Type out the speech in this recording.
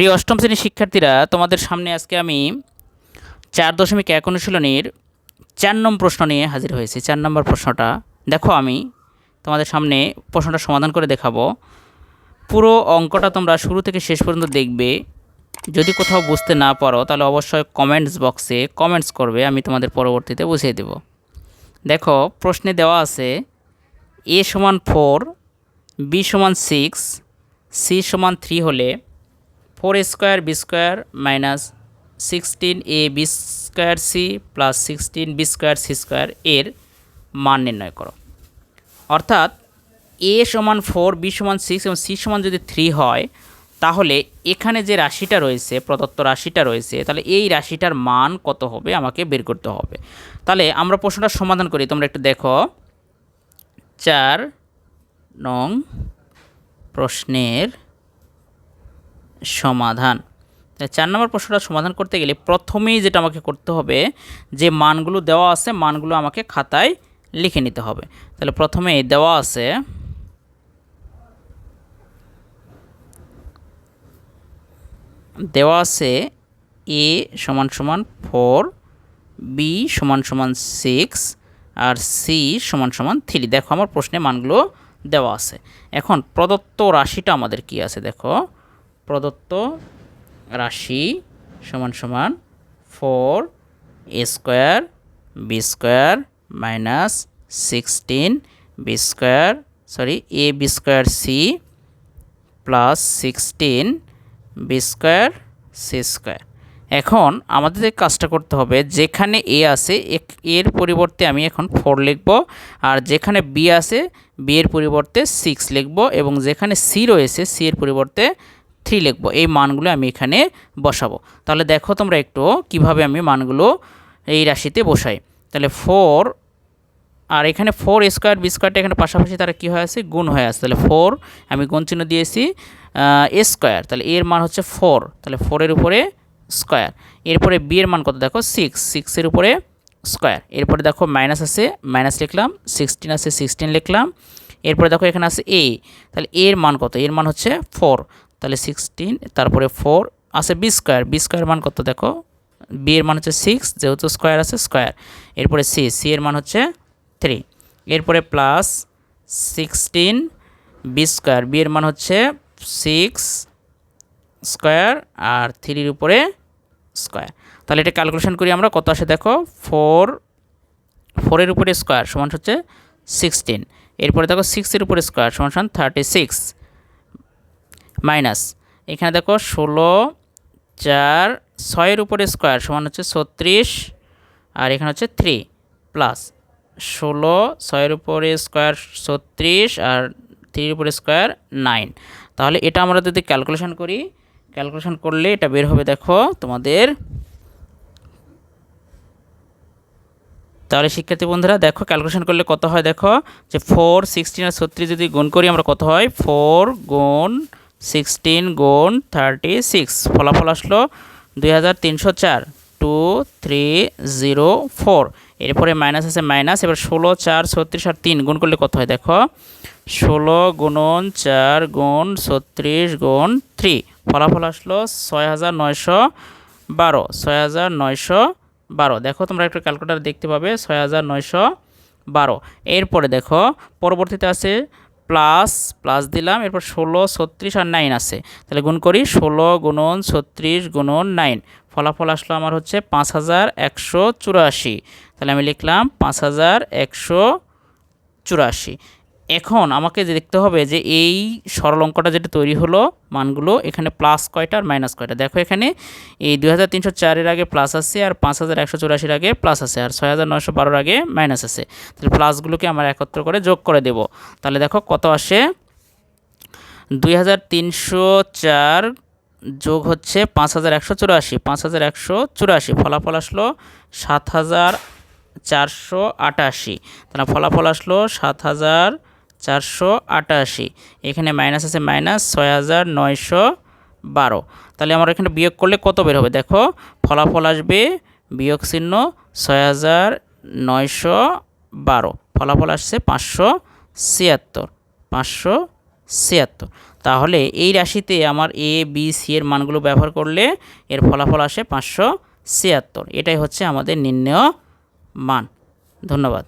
প্রিয় অষ্টম শ্রেণির শিক্ষার্থীরা, তোমাদের সামনে আজকে আমি চার দশমিক এক অনুশীলনীর চার নম্বর প্রশ্ন নিয়ে হাজির হয়েছি। চার নম্বর প্রশ্নটা, দেখো আমি তোমাদের সামনে প্রশ্নটা সমাধান করে দেখাবো। পুরো অঙ্কটা তোমরা শুরু থেকে শেষ পর্যন্ত দেখবে। যদি কোথাও বুঝতে না পারো, তাহলে অবশ্যই কমেন্টস বক্সে কমেন্টস করবে, আমি তোমাদের পরবর্তীতে বুঝিয়ে দেব। দেখো, প্রশ্নে দেওয়া আছে, এ সমান ফোর বি সমান সিক্স সি সমান থ্রি হলে four square b square minus sixteen a b square c plus sixteen b square c square এর মান নির্ণয় করো। অর্থাৎ এ সমান ফোর, বি সমান সিক্স এবং সি সমান যদি থ্রি হয়, তাহলে এখানে যে রাশিটা রয়েছে, প্রদত্ত রাশিটা রয়েছে, তাহলে এই রাশিটার মান কত হবে আমাকে বের করতে হবে। তাহলে আমরা প্রশ্নটা সমাধান করি, তোমরা একটু দেখো। চার নং প্রশ্নের সমাধান। চার নম্বর প্রশ্নটা সমাধান করতে গেলে প্রথমেই যেটা আমাকে করতে হবে, যে মানগুলো দেওয়া আছে, মানগুলো আমাকে খাতায় লিখে নিতে হবে। তাহলে প্রথমে দেওয়া আছে দেওয়া আছে এ সমান সমান ফোর, বি সমান সমান সিক্স, আর সি সমান সমান থ্রি। দেখো আমার প্রশ্নে মানগুলো দেওয়া আছে। এখন প্রদত্ত রাশিটা আমাদের কি আছে? দেখো প্রদত্ত রাশি সমান সমান four a square, b square minus sixteen, b square, sorry, a, b square c plus sixteen, b square c square. এখন আমাদের কাজটা করতে হবে, যেখানে এ আছে এর পরিবর্তে আমি এখন ফোর লিখব, আর যেখানে বি আছে, বি এর পরিবর্তে সিক্স লিখব, এবং যেখানে সি রয়েছে, সি এর পরিবর্তে থ্রি লিখব। এই মানগুলো আমি এখানে বসাবো। তাহলে দেখো তোমরা একটু কীভাবে আমি মানগুলো এই রাশিতে বসাই। তাহলে ফোর আর এখানে ফোর স্কোয়ার বি স্কোয়ারটা এখানে পাশাপাশি তারা কী হয়ে আছে? গুণ হয়ে আছে। তাহলে ফোর আমি গুণ চিহ্ন দিয়েছি স্কোয়ার তাহলে এর মান হচ্ছে ফোর তাহলে ফোরের উপরে স্কোয়ার এরপরে বি এর মান কত? দেখো সিক্স সিক্সের উপরে স্কোয়ার এরপরে দেখো মাইনাস আছে মাইনাস লিখলাম সিক্সটিন আছে সিক্সটিন লিখলাম। এরপরে দেখো এখানে আছে এ তাহলে এর মান কত? এর মান হচ্ছে ফোর তাহলে সিক্সটিন তারপরে ফোর আছে বি স্কোয়ার বি স্কোয়ার মান কত দেখো? বি এর মান হচ্ছে সিক্স যেহেতু স্কোয়ার আছে স্কোয়ার এরপরে সি সি এর মান হচ্ছে থ্রি এরপরে plus sixteen b square b এর মান হচ্ছে সিক্স স্কোয়ার আর থ্রির উপরে স্কোয়ার তাহলে এটা ক্যালকুলেশন করি আমরা, কত আসে দেখো? ফোর ফোরের উপরে স্কোয়ার সমান হচ্ছে সিক্সটিন এরপরে দেখো সিক্সের উপরে স্কোয়ার সমান সমান থার্টি সিক্স মাইনাস। এখানে দেখো ষোলো, চার, ছয়ের উপরে স্কোয়ার সমান হচ্ছে ছত্রিশ, আর এখানে হচ্ছে থ্রি প্লাস। ষোলো, ছয়ের উপরে স্কোয়ার ছত্রিশ আর থ্রির উপরে স্কোয়ার নাইন। তাহলে এটা আমরা যদি ক্যালকুলেশন করি, ক্যালকুলেশন করলে এটা বের হবে দেখো তোমাদের। তাহলে শিক্ষার্থী বন্ধুরা, দেখো ক্যালকুলেশন করলে কত হয় দেখো? যে ফোর, সিক্সটিন আর ছত্রিশ যদি গুণ করি আমরা কত হয়? ফোর গুণ সিক্সটিন গুণ থার্টি সিক্স ফলাফল আসলো দুই হাজার তিনশো চার টু থ্রি জিরো ফোর এরপরে মাইনাস আছে মাইনাস এবার ষোলো, চার, ছত্রিশ আর তিন গুণ করলে কত হয় দেখো? ষোলো গুণন চার গুণ ছত্রিশ গুণ থ্রি ফলাফল আসলো ছয় হাজার নয়শো বারো, ছয় হাজার নয়শো বারো। দেখো তোমরা একটা ক্যালকুলেটার দেখতে পাবে, ছয় হাজার নয়শো বারো। এরপরে দেখো, পরবর্তীতে আছে প্লাস প্লাস দিলাম, এরপর ষোলো, ছত্রিশ আর নাইন আছে। তাহলে গুণ করি ষোলো গুণন ছত্রিশ গুণন নাইন ফলাফল আসলো আমার হচ্ছে পাঁচ হাজার একশো চুরাশি। তাহলে আমি লিখলাম পাঁচ হাজার একশো চুরাশি। এখন আমাকে দেখতে হবে যে এই সরল অঙ্কটা যেটা তৈরি হলো মানগুলো, এখানে প্লাস কয়টা আর মাইনাস কয়টা? দেখো এখানে এই দুই হাজার তিনশো চারের আগে প্লাস আছে আর পাঁচ হাজার একশো চুরাশির আগে প্লাস আছে আর ছয় হাজার নয়শো বারোর আগে মাইনাস আছে। তাহলে প্লাসগুলোকে আমরা একত্র করে যোগ করে দেব। তাহলে দেখো কত আসে? দুই হাজার তিনশো চার যোগ হচ্ছে পাঁচ হাজার একশো চুরাশি। পাঁচ হাজার একশো চুরাশি, ফলাফল আসলো সাত হাজার চারশো আটাশি। তাহলে ফলাফল আসলো সাত হাজার চারশো আটাশি। এখানে মাইনাস আছে মাইনাস ছয় হাজার নয়শো বারো। তাহলে আমরা এখানে বিয়োগ করলে কত বের হবে? দেখো, ফলাফল আসবে বিয়োগ চিহ্ন ছয় হাজার নয়শো বারো। ফলাফল আসছে পাঁচশো ছিয়াত্তর পাঁচশো ছিয়াত্তর। তাহলে এই রাশিতে আমার এ বি সি এর মানগুলো ব্যবহার করলে এর ফলাফল আসে পাঁচশো ছিয়াত্তর। এটাই হচ্ছে আমাদের নির্ণয় মান। ধন্যবাদ।